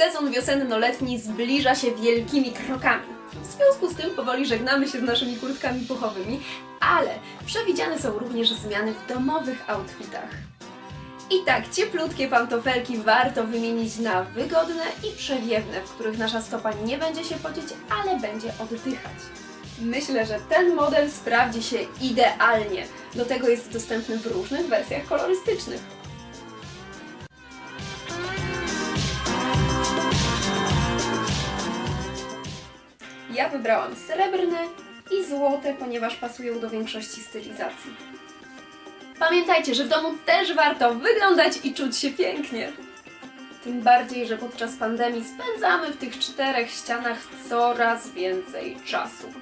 sezon wiosenno-letni zbliża się wielkimi krokami. W związku z tym powoli żegnamy się z naszymi kurtkami puchowymi, ale przewidziane są również zmiany w domowych outfitach. I tak, cieplutkie pantofelki warto wymienić na wygodne i przewiewne, w których nasza stopa nie będzie się pocić, ale będzie oddychać. Myślę, że ten model sprawdzi się idealnie. Do tego jest dostępny w różnych wersjach kolorystycznych. Ja wybrałam srebrne i złote, ponieważ pasują do większości stylizacji. Pamiętajcie, że w domu też warto wyglądać i czuć się pięknie. Tym bardziej, że podczas pandemii spędzamy w tych czterech ścianach coraz więcej czasu.